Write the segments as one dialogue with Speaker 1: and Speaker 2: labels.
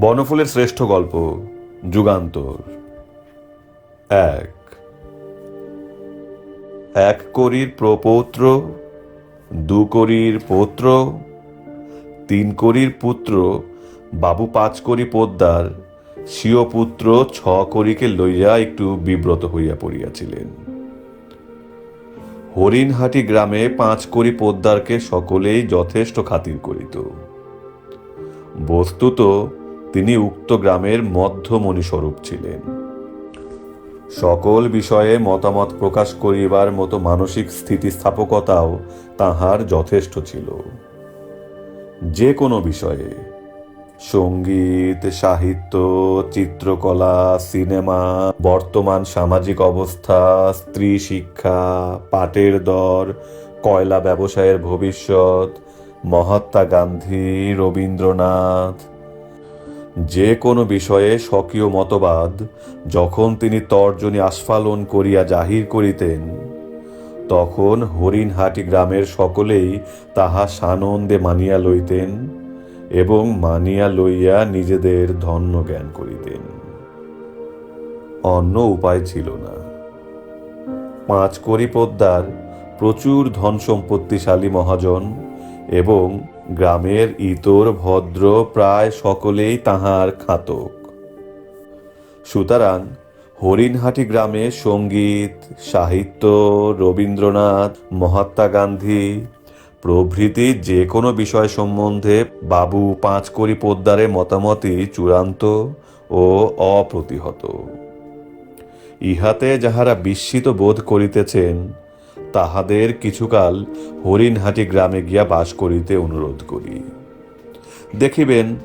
Speaker 1: বনফুলের শ্রেষ্ঠ গল্প যুগান্তর। এক। এক করির প্রপৌত্র দু করির পৌত্র, তিন করির পুত্র, বাবু পাঁচ করি পোদ্দার, স্বীয় পুত্র ছ করিকে লইয়া একটু বিব্রত হইয়া পড়িয়াছিলেন। হরিণহাটি গ্রামে পাঁচ করি পোদ্দারকে সকলেই যথেষ্ট খাতির করিত। বস্তুত তিনি উক্ত গ্রামের মধ্যমণি স্বরূপ ছিলেন। সকল বিষয়ে মতামত প্রকাশ করিবার মতো মানসিক স্থিতিস্থাপকতাও তাহার যথেষ্ট ছিল। যে কোনো বিষয়ে, সংগীত, সাহিত্য, চিত্রকলা, সিনেমা, বর্তমান সামাজিক অবস্থা, স্ত্রী শিক্ষা, পাটের দর, কয়লা ব্যবসায়ের ভবিষ্যৎ, মহাত্মা গান্ধী, রবীন্দ্রনাথ যে কোনো বিষয়ে স্বকীয় মতবাদ, যখন তিনি তর্জনী আস্ফালন করিয়া জাহির করিতেন, তখন হরিণহাটি গ্রামের সকলেই তাহা সানন্দে মানিয়া লইতেন এবং মানিয়া লইয়া নিজেদের ধন্য জ্ঞান করিতেন। অন্য উপায় ছিল না। পাঁচ করি পোদ্দার প্রচুর ধন সম্পত্তিশালী মহাজন এবং গ্রামের ইতর ভদ্র প্রায় সকলেই তাহার খাতক। সুতরাং হরিণহাটি গ্রামে সংগীত, সাহিত্য, রবীন্দ্রনাথ, মহাত্মা গান্ধী প্রভৃতি যে কোনো বিষয় সম্বন্ধে বাবু পাঁচকড়ি পোদ্দারে মতামতই চূড়ান্ত ও অপ্রতিহত। ইহাতে যাহারা বিস্মিত বোধ করিতেছেন তাহাদের কিছুকাল হরিণহাটি গ্রামে গিয়া বাস করিতে অনুরোধ করি। দেখিবেন,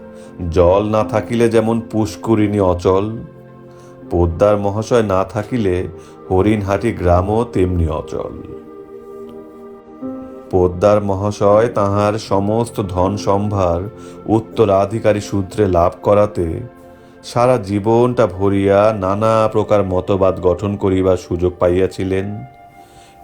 Speaker 1: জল না থাকিলে যেমন পুষ্করিণী অচল, পোদ্দার মহাশয় না থাকিলে হরিণহাটি গ্রামও তেমনি অচল। পোদ্দার মহাশয় তাহার সমস্ত ধন সম্ভার উত্তরাধিকারী সূত্রে লাভ করাতে সারা জীবনটা ভরিয়া নানা প্রকার মতবাদ গঠন করিবার সুযোগ পাইয়াছিলেন।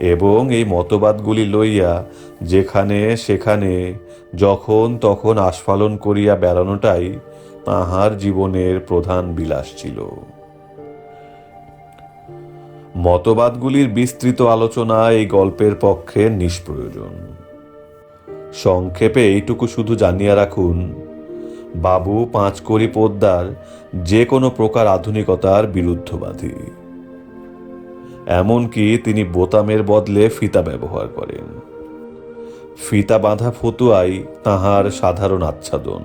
Speaker 1: এবং এই মতবাদগুলি লইয়া যেখানে সেখানে যখন তখন আস্ফালন করিয়া বেড়ানোটাই তাহার জীবনের প্রধান বিলাস ছিল। মতবাদগুলির বিস্তৃত আলোচনা এই গল্পের পক্ষে নিষ্প্রয়োজন। সংক্ষেপে এইটুকু শুধু জানিয়া রাখুন, বাবু পাঁচকড়ি পোদ্দার যে কোনো প্রকার আধুনিকতার বিরুদ্ধবাদী। এমনকি তিনি বোতামের বদলে ফিতা ব্যবহার করেন। ফিতা বাঁধা ফতুয়াই তাহার সাধারণ আচ্ছাদন।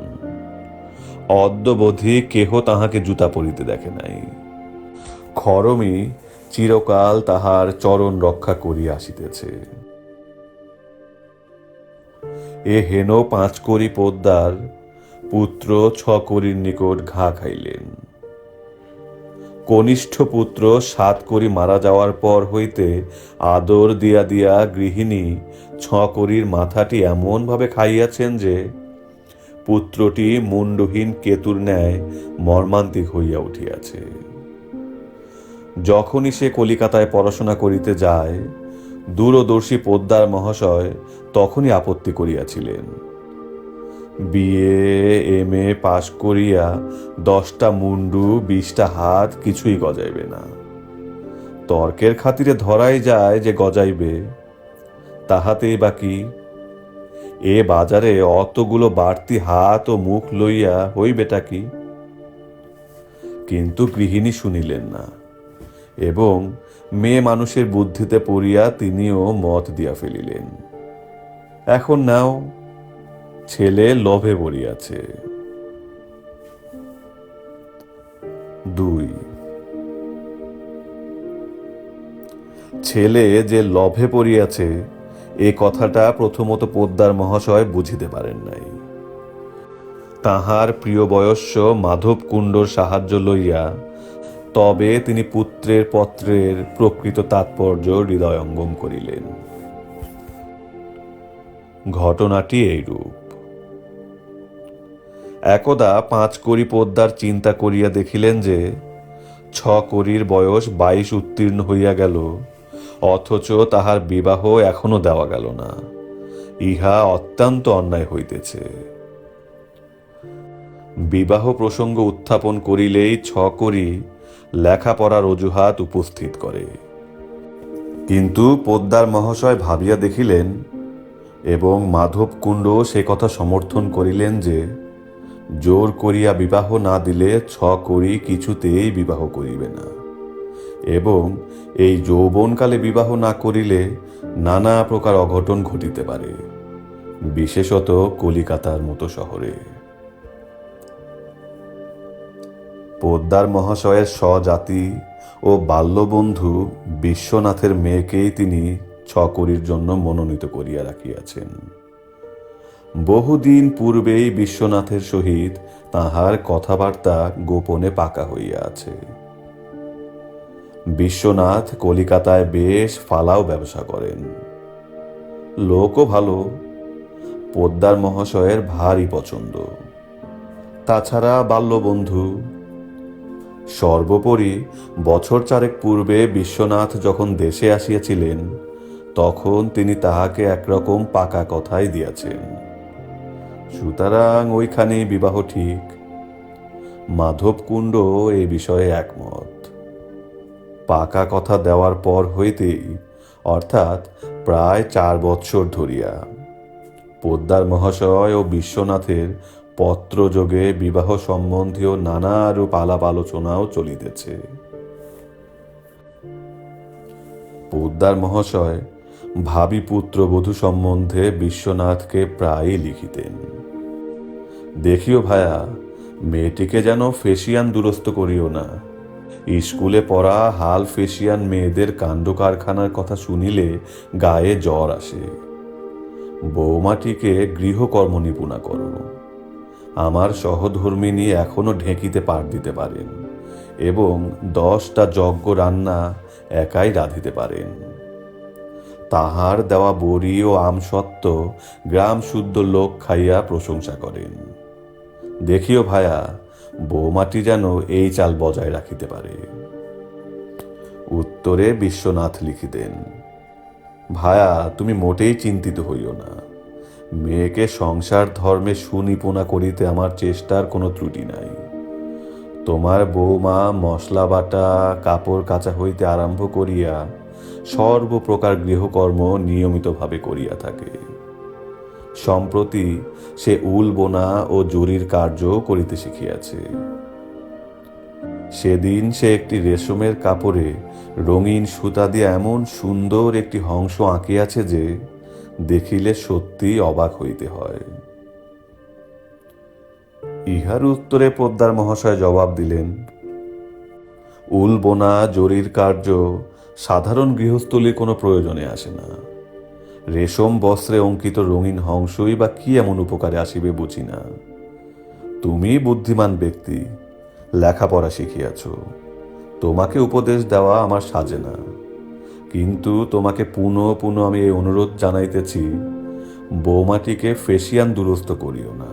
Speaker 1: অদ্যবধি কেহ তাহাকে জুতা পরিতে দেখে নাই। খরমি চিরকাল তাহার চরণ রক্ষা করিয়া আসিতেছে। এ হেন পাঁচ করি পোদ্দার পুত্র ছ করির নিকট ঘা খাইলেন। কনিষ্ঠ পুত্র সাত করি মারা যাওয়ার পর হইতে আদর দিয়া দিয়া গৃহিণী ছ করির মাথাটি এমনভাবে খাইয়াছেন যে পুত্রটি মুন্ডহীন কেতুর ন্যায় মর্মান্তিক হইয়া উঠিয়াছে। যখনই সে কলিকাতায় পড়াশোনা করিতে যায়, দূরদর্শী পোদ্দার মহাশয় তখনই আপত্তি করিয়াছিলেন। বিএ এম এ পাশ করিয়া দশটা মুন্ডু, বিশটা হাত কিছুই গজাইবে না। তর্কের খাতিরে ধরাই যায় যে গজাইবে। তাহাতেই বাকি এ বাজারে অতগুলো বাড়তি হাত ও মুখ লইয়া হইবেটা কি? কিন্তু গৃহিণী শুনিলেন না এবং মেয়ে মানুষের বুদ্ধিতে পড়িয়া তিনিও মত দিয়া ফেলিলেন। এখন নাও। ছেলে লোভে পড়িয়াছে দুই। ছেলে যে লভে পড়িয়াছে, এ কথাটা প্রথমত পোদ্দার মহাশয় বুঝিতে পারেন নাই। তাহার প্রিয় বয়স্য মাধব কুণ্ডর সাহায্য লইয়া তবে তিনি পুত্রের পত্রের প্রকৃত তাৎপর্য হৃদয়ঙ্গম করিলেন। ঘটনাটি এইরূপ। একদা পাঁচ কড়ি পদ্মার চিন্তা করিয়া দেখিলেন যে, ছ কড়ির বয়স বাইশ উত্তীর্ণ হইয়া গেল, অথচ তাহার বিবাহ এখনও দেওয়া গেল না। ইহা অত্যন্ত অন্যায় হইতেছে। বিবাহ প্রসঙ্গ উত্থাপন করিলেই ছ করি লেখাপড়ার অজুহাত উপস্থিত করে। কিন্তু পোদ্দার মহাশয় ভাবিয়া দেখিলেন এবং মাধব কুণ্ড সে কথা সমর্থন করিলেন যে জোর করিয়া বিবাহ না দিলে ছ করি কিছুতেই বিবাহ করিবে না। এবং এই যৌবনকালে বিবাহ না করিলে নানা প্রকার অঘটন ঘটিতে পারে, বিশেষত কলিকাতার মতো শহরে। পোদ্দার মহাশয়ের স্বজাতি ও বাল্যবন্ধু বিশ্বনাথের মেয়েকেই তিনি ছ ছকরির জন্য মনোনীত করিয়া রাখিয়াছেন। বহুদিন পূর্বেই বিশ্বনাথের সহিত তাহার কথাবার্তা গোপনে পাকা হইয়া আছে। বিশ্বনাথ কলিকাতায় বেশ ফালাও ব্যবসা করেন। লোকও ভালো, পোদ্দার মহাশয়ের ভারী পছন্দ। তাছাড়া বাল্যবন্ধু। সর্বোপরি বছর চারেক পূর্বে বিশ্বনাথ যখন দেশে আসিয়াছিলেন, তখন তিনি তাহাকে একরকম পাকা কথাই দিয়াছেন। সুতরাং ওইখানেই বিবাহ ঠিক। মাধবকুণ্ড এ বিষয়ে একমত। পাকা কথা দেওয়ার পর হইতেই, অর্থাৎ প্রায় চার বৎসর ধরিয়া, পোদ্দার মহাশয় ও বিশ্বনাথের পত্রযোগে বিবাহ সম্বন্ধীয় নানা রূপ আলাপ আলোচনাও চলিতেছে। পোদ্দার মহাশয় ভাবি পুত্র বধূ সম্বন্ধে বিশ্বনাথকে প্রায়ই লিখিতেন। দেখিও ভায়া, মেয়েটিকে যেন ফেসিয়ান দুরস্ত করিও না। স্কুলে পড়া হাল ফেসিয়ান মেয়েদের কাণ্ড কারখানার কথা শুনিলে গায়ে জ্বর আসে। বৌমাটিকে গৃহকর্ম নিপুণা করো। আমার সহধর্মিনী এখনও ঢেঁকিতে পার দিতে পারেন এবং দশটা যজ্ঞ রান্না একাই রাঁধিতে পারেন। তাহার দেওয়া বড়ি ও আমসত্ত্ব গ্রাম শুদ্ধ লোক খাইয়া প্রশংসা করেন। দেখিও ভায়া, বৌমাটি যেন এই চাল বজায় রাখিতে পারে। উত্তরে বিশ্বনাথ লিখিতেন, ভায়া, তুমি মোটেই চিন্তিত হইও না। মেয়েকে সংসার ধর্মে সুনিপুণা করিতে আমার চেষ্টার কোনো ত্রুটি নাই। তোমার বৌমা মশলা বাটা কাপড় কাচা হইতে আরম্ভ করিয়া সর্বপ্রকার গৃহকর্ম নিয়মিতভাবে করিয়া থাকে। সম্প্রতি সে উল বোনা ও জরির কার্য করিতে শিখিয়াছে। সেদিন সে একটি রেশমের কাপড়ে রঙিন সুতা দিয়ে এমন সুন্দর একটি হংস আঁকিয়াছে যে দেখিলে সত্যি অবাক হইতে হয়। ইহার উত্তরে পোদ্দার মহাশয় জবাব দিলেন, উল বোনা, জরির কার্য সাধারণ গৃহস্থলীর কোনো প্রয়োজনে আসে না। রেশম, বস্ত্রে অঙ্কিত রঙিন হংসই বা কি এমন উপকারে আসিবে বুঝি না। তুমি বুদ্ধিমান ব্যক্তি, লেখাপড়া শিখিয়াছ। তোমাকে উপদেশ দেওয়া আমার সাজে না। কিন্তু তোমাকে পুনঃ পুনঃ আমি এই অনুরোধ জানাইতেছি, বৌমাটিকে ফেসিয়ান দুরস্ত করিও না।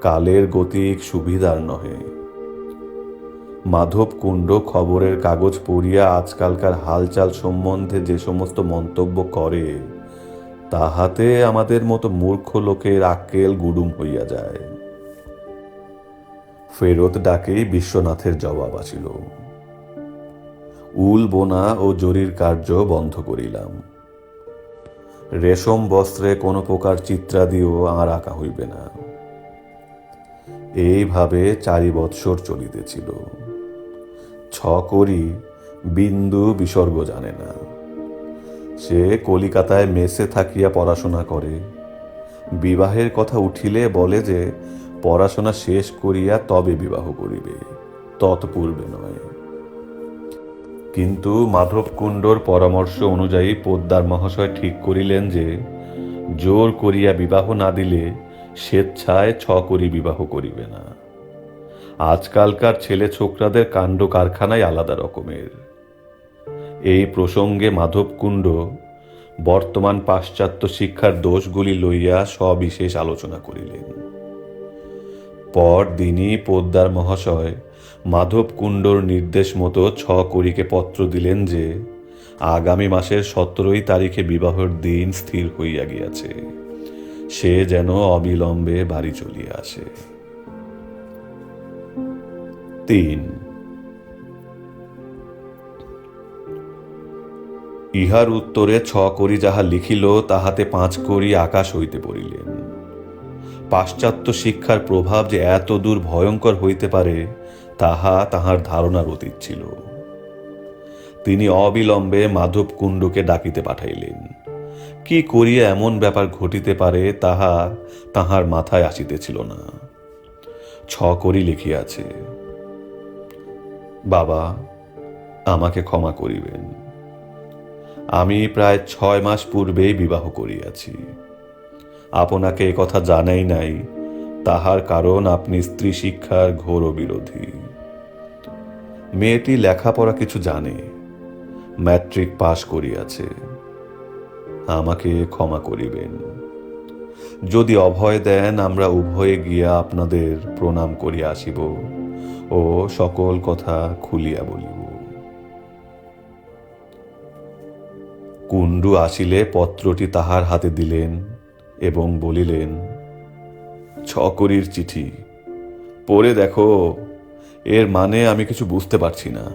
Speaker 1: কালের গতিক সুবিধার নহে। মাধব কুণ্ড খবরের কাগজ পড়িয়া আজকালকার হালচাল সম্বন্ধে যে সমস্ত মন্তব্য করে, তাহাতে আমাদের মতো মূর্খ লোকের আক্কেল গুডুম হইয়া যায়। ফেরত ডাকেই বিশ্বনাথের জবাব আসিল। উল বোনা ও জরির কার্য বন্ধ করিলাম। রেশম বস্ত্রে কোনো প্রকার চিত্রাদিও আর আঁকা হইবে না। এইভাবে চারি বৎসর চলিতেছিল। ছ করি বিন্দু বিসর্গ জানে না। সে কলিকাতায় মেসে থাকিয়া পড়াশোনা করে। বিবাহের কথা উঠিলে বলে যে, পড়াশোনা শেষ করিয়া তবে বিবাহ করিবে, তৎপূর্বে নয়। কিন্তু মাধবকুণ্ডর পরামর্শ অনুযায়ী পোদ্দার মহাশয় ঠিক করিলেন যে, জোর করিয়া বিবাহ না দিলে স্বেচ্ছায় ছ করি বিবাহ করিবে না। আজকালকার ছেলে ছোকরাদের কাণ্ড কারখানায় আলাদা রকমের। এই প্রসঙ্গে মাধবকুণ্ড বর্তমান পাশ্চাত্য শিক্ষার দোষগুলি লইয়া সবিশেষ আলোচনা করিলেন। পরদিনই পোদ্দার মহাশয় মাধব কুণ্ডর নির্দেশ মতো ছ করিকে পত্র দিলেন যে, আগামী মাসের সতেরোই তারিখে বিবাহের দিন স্থির হইয়া গিয়াছে। সে যেন অবিলম্বে বাড়ি চলিয়া আসে। তিন। ইহার উত্তরে ছ করি যাহা লিখিল, তাহাতে পাঁচ করি আকাশ হইতে পড়িলেন। পাশ্চাত্য শিক্ষার প্রভাব যে এত দূর ভয়ঙ্কর হইতে পারে, তাহা তাহার ধারণার অতীত ছিল। তিনি অবিলম্বে মাধব কুণ্ডকে ডাকিতে পাঠাইলেন। কি করিয়া এমন ব্যাপার ঘটিতে পারে, তাহা তাহার মাথায় আসিতেছিল না। ছ করি লিখিয়াছে বাবা, আমাকে ক্ষমা করিবেন। আমি প্রায় ছয় মাস পূর্বেই বিবাহ করিয়াছি। আপনাকে কথা জানাই নাই, তাহার কারণ আপনি স্ত্রী শিক্ষার ঘোর বিরোধী মেয়েটি লেখাপড়া কিছু জানে, ম্যাট্রিক পাশ করিয়াছে। আমাকে ক্ষমা করিবেন। যদি অভয় দেন, আমরা উভয়ে গিয়া আপনাদের প্রণাম করিয়া আসিব। ও সকল কথা খুলিয়া বলিব। কুণ্ডু আসিলে পত্রটি তাহার হাতে দিলেন এবং বলিলেন, ছকরির চিঠি। পড়ে দেখো, এর মানে আমি কিছু বুঝতে পারছি না।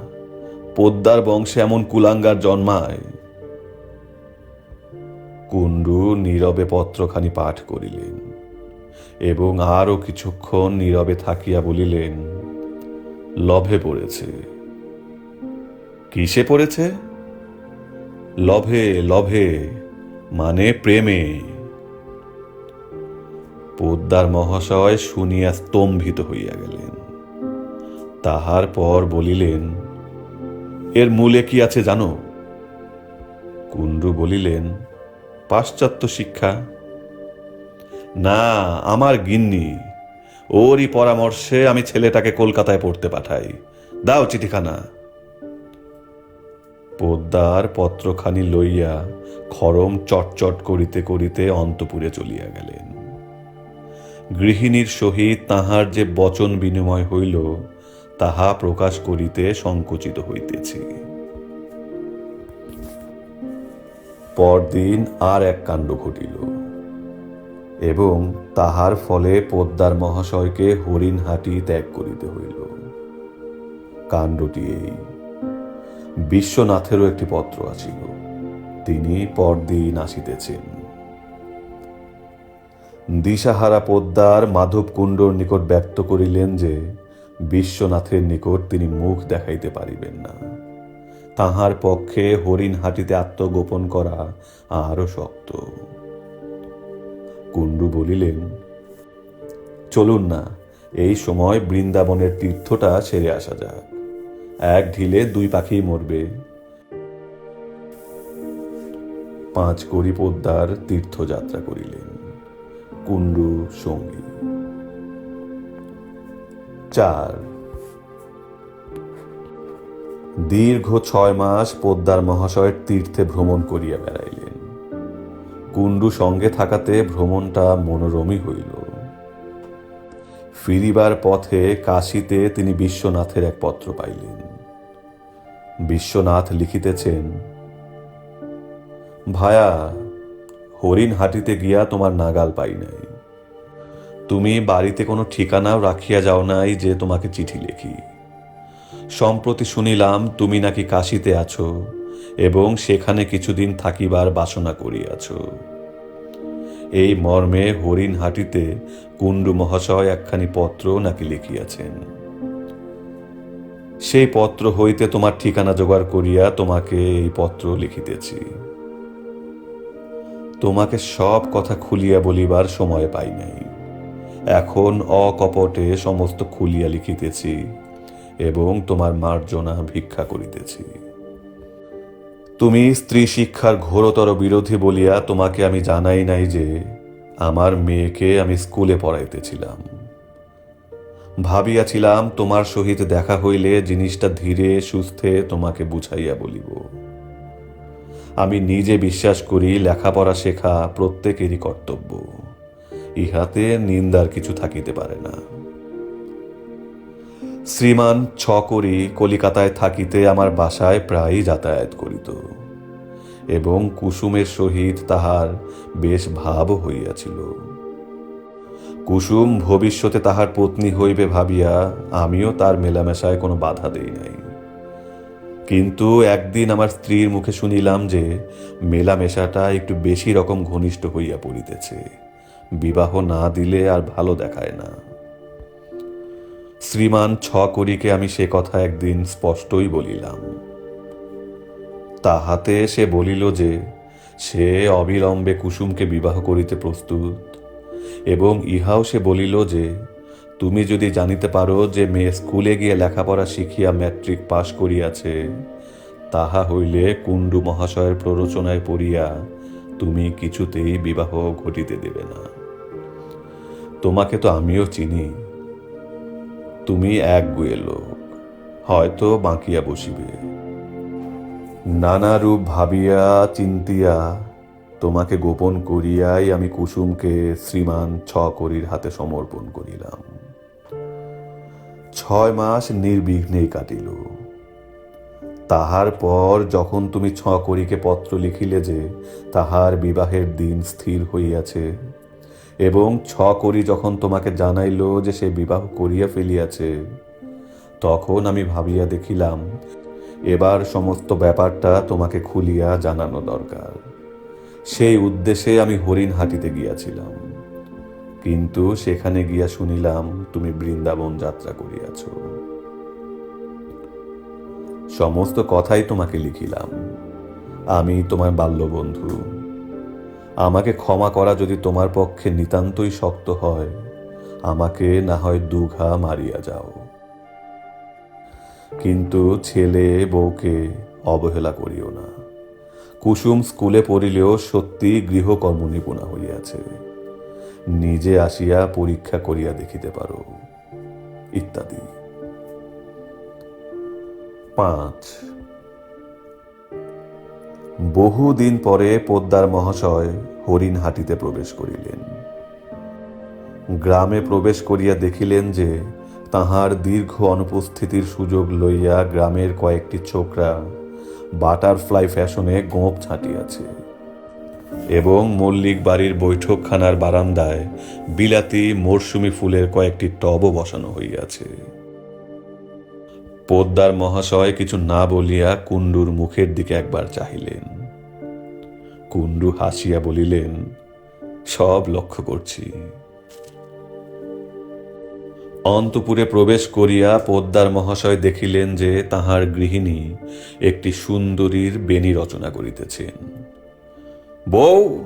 Speaker 1: পোদ্দার বংশে এমন কুলাঙ্গার জন্মায়। কুণ্ডু নীরবে পত্রখানি পাঠ করিলেন এবং আরও কিছুক্ষণ নীরবে থাকিয়া বলিলেন লভে পড়েছে। কিসে পড়েছে? লভে লভে মানে প্রেমে। পোদ্দার মহাশয় শুনিয়া স্তম্ভিত হইয়া গেলেন। তাহার পর বলিলেন, এর মূলে কি আছে জানো? কুণ্ডু বলিলেন, পাশ্চাত্য শিক্ষা। না, আমার গিন্নি ওরই পরামর্শে আমি ছেলেটাকে কলকাতায় পড়তে পাঠাই। দাও চিঠিখানা। পোদ্দার পত্রখানি লইয়া খরম চটচট করিতে করিতে অন্তপুরে চলিয়া গেলেন। গৃহিণীর সহিত তাহার যে বচন বিনিময় হইল, তাহা প্রকাশ করিতে সংকুচিত হইতেছি। পরদিন আর এক কাণ্ড ঘটিল। এবং তাহার ফলে পোদ্দার মহাশয়কে হরিণহাটি ত্যাগ করিতে হইল। কাণ্ডটি এই। বিশ্বনাথেরও একটি পত্র আছিল। তিনি পরদিন আসিতেছেন। দিশাহারা পোদ্দার মাধব কুণ্ডর নিকট ব্যক্ত করিলেন যে, বিশ্বনাথের নিকট তিনি মুখ দেখাইতে পারিবেন না। তাহার পক্ষে হরিণহাটিতে আত্মগোপন করা আরও শক্ত। কুণ্ডু বলিলেন, চলুন না, এই সময় বৃন্দাবনের তীর্থটা সেরে আসা যাক। এক ঢিলে দুই পাখি মরবে। পাঁচ করি পোদ্দার তীর্থযাত্রা করিলেন, কুণ্ডু সঙ্গী। চার দীর্ঘ ছয় মাস পোদ্দার মহাশয়ের তীর্থে ভ্রমণ করিয়া বেড়াইলেন। কুণ্ডু সঙ্গে থাকাতে ভ্রমণটা মনোরমই হইল। ফিরিবার পথে কাশিতে তিনি বিশ্বনাথের এক পত্র পাইলেন। বিশ্বনাথ লিখিতেছেন, ভায়া হরিণ হাটিতে গিয়া তোমার নাগাল পাই নাই। তুমি বাড়িতে কোনো ঠিকানাও রাখিয়া যাও নাই যে তোমাকে চিঠি লেখি। সম্প্রতি শুনিলাম তুমি নাকি কাশিতে আছো। এবং সেখানে কিছুদিন থাকিবার বাসনা করিয়াছ। এই মর্মে হরিণহাটিতে কুণ্ডু মহাশয় একখানি পত্র নাকি লিখিয়াছেন। সেই পত্র হইতে তোমার ঠিকানা জোগাড় করিয়া তোমাকে এই পত্র লিখিতেছি। তোমাকে সব কথা খুলিয়া বলিবার সময় পাই নাই। এখন অকপটে সমস্ত খুলিয়া লিখিতেছি এবং তোমার মার্জনা ভিক্ষা করিতেছি। তুমি স্ত্রী শিক্ষার ঘোরতর বিরোধী বলিয়া তোমাকে আমি জানাই নাই যে আমার মেয়েকে আমি স্কুলে পড়াইতেছিলাম। ভাবিয়াছিলাম তোমার সহিত দেখা হইলে জিনিসটা ধীরে সুস্থে তোমাকে বুঝাইয়া বলিব। আমি নিজে বিশ্বাস করি লেখাপড়া শেখা প্রত্যেকেরই কর্তব্য। ইহাতে নিন্দার কিছু থাকিতে পারে না। শ্রীমান ছ করি কলিকাতায় থাকিতে আমার বাসায় প্রায়ই যাতায়াত করিত, এবং কুসুমের সহিত তাহার বেশ ভাব হইয়াছিল। কুসুম ভবিষ্যতে তাহার পত্নী হইবে ভাবিয়া আমিও তার মেলামেশায় কোনো বাধা দেই নাই। কিন্তু একদিন আমার স্ত্রীর মুখে শুনিলাম যে মেলামেশাটা একটু বেশি রকম ঘনিষ্ঠ হইয়া পড়িতেছে। বিবাহ না দিলে আর ভালো দেখায় না। শ্রীমান ছ করিকে আমি সে কথা একদিন স্পষ্টই বলিলাম। তাহাতে সে বলিল যে, সে অবিলম্বে কুসুমকে বিবাহ করিতে প্রস্তুত, এবং ইহাও সে বলিল যে, তুমি যদি জানিতে পারো যে মেয়ে স্কুলে গিয়ে লেখাপড়া শিখিয়া ম্যাট্রিক পাশ করিয়াছে, তাহা হইলে কুণ্ডু মহাশয়ের প্ররোচনায় পড়িয়া তুমি কিছুতেই বিবাহ ঘটিতে দেবে না। তোমাকে তো আমিও চিনি। তুমি এক লোক, হয়তো বাঁকিয়া বসিবে। নানা রূপ ভাবিয়া চিন্তিয়া, তোমাকে গোপন করিয়াই আমি কুসুমকে শ্রীমান ছ করির হাতে সমর্পণ করিলাম। ছয় মাস নির্বিঘ্নেই কাটিল। তাহার পর যখন তুমি ছ করিকে পত্র লিখিলে যে, তাহার বিবাহের দিন স্থির হইয়াছে এবং ছ করি যখন তোমাকে জানাইল যে সে বিবাহ করিয়া ফেলিয়াছে, তখন আমি ভাবিয়া দেখিলাম, এবার সমস্ত ব্যাপারটা তোমাকে খুলিয়া জানানো দরকার। সেই উদ্দেশ্যে আমি হরিণ হাটিতে গিয়াছিলাম। কিন্তু সেখানে গিয়া শুনিলাম, তুমি বৃন্দাবন যাত্রা করিয়াছ। সমস্ত কথাই তোমাকে লিখিলাম। আমি তোমার বাল্যবন্ধু। আমাকে ক্ষমা করা যদি তোমার পক্ষে নিতান্তই শক্ত হয়, আমাকে না হয় দুঘা মারিয়া যাও। কিন্তু ছেলে বউকে অবহেলা করিও না। কুসুম স্কুলে পড়িলেও সত্যি গৃহকর্ম নিপুণা হইয়াছে। নিজে আসিয়া পরীক্ষা করিয়া দেখিতে পারো, ইত্যাদি। পাঁচ। বহুদিন পরে পোদ্দার মহাশয় হরিণহাটিতে প্রবেশ করিলেন। গ্রামে প্রবেশ করিয়া দেখিলেন যে তাহার দীর্ঘ অনুপস্থিতির সুযোগ লইয়া গ্রামের কয়েকটি ছোকরা বাটারফ্লাই ফ্যাশনে গোঁপ ছাঁটিয়াছে এবং মল্লিক বাড়ির বৈঠকখানার বারান্দায় বিলাতি মরশুমি ফুলের কয়েকটি টবও বসানো হইয়াছে। পোদ্দার মহাশয় কিছু না বলিয়া কুণ্ডুর মুখের দিকে একবার চাহিলেন। কুণ্ডু হাসিয়া বলিলেন, সব লক্ষ্য করছি। অন্তপুরে প্রবেশ করিয়া পোদ্দার মহাশয় দেখিলেন যে তাহার গৃহিণী একটি সুন্দরীর বেণী রচনা করিতেছেন। বউ!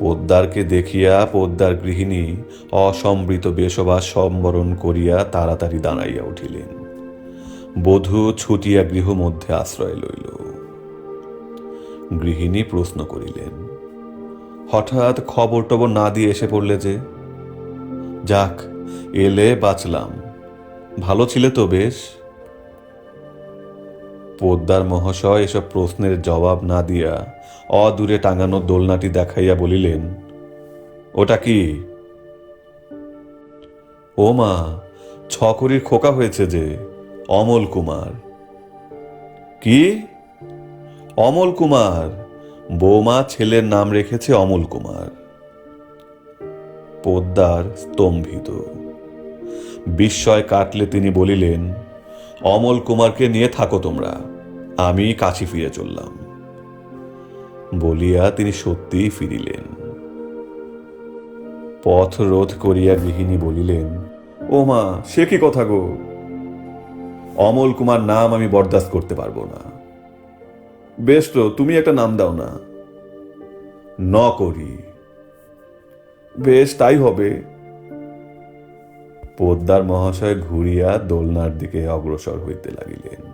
Speaker 1: পোদ্দারকে দেখিয়া পোদ্দার গৃহিণী অসম্বৃত বেশবাস সম্বরণ করিয়া তাড়াতাড়ি দাঁড়াইয়া উঠিলেন। বধূ ছুটিয়া গৃহ মধ্যে আশ্রয় লইল। গৃহিণী প্রশ্ন করিলেন, হঠাৎ খবর টবর না দিয়ে এসে পড়লে যে? যাক, এলে বাঁচলাম। ভালো ছিলে তো বেশ। পোদ্দার মহাশয় এসব প্রশ্নের জবাব না দিয়া অদূরে টাঙানো দোলনাটি দেখাইয়া বলিলেন, ওটা কি? ও মা, ছকরির খোকা হয়েছে যে, অমল কুমার। কি? অমল কুমার। বৌমা ছেলের নাম রেখেছে অমল কুমার। পোদ্দার স্তম্ভিত। বিস্ময় কাটলে তিনি বলিলেন, অমল কুমারকে নিয়ে থাকো তোমরা আমি কাছি ফিরে চললাম। বলিয়া তিনি সত্যিই ফিরিলেন। পথ রোধ করিয়া গৃহিণী বলিলেন ও মা সে কি কথা গো? অমল কুমার নাম আমি বরদাস্ত করতে পারব না। বেশ তো, তুমি একটা নাম দাও না। ন করি। বেশ, তাই হবে। পোদ্দার মহাশয় ঘুরিয়া দোলনার দিকে অগ্রসর হইতে লাগিলেন।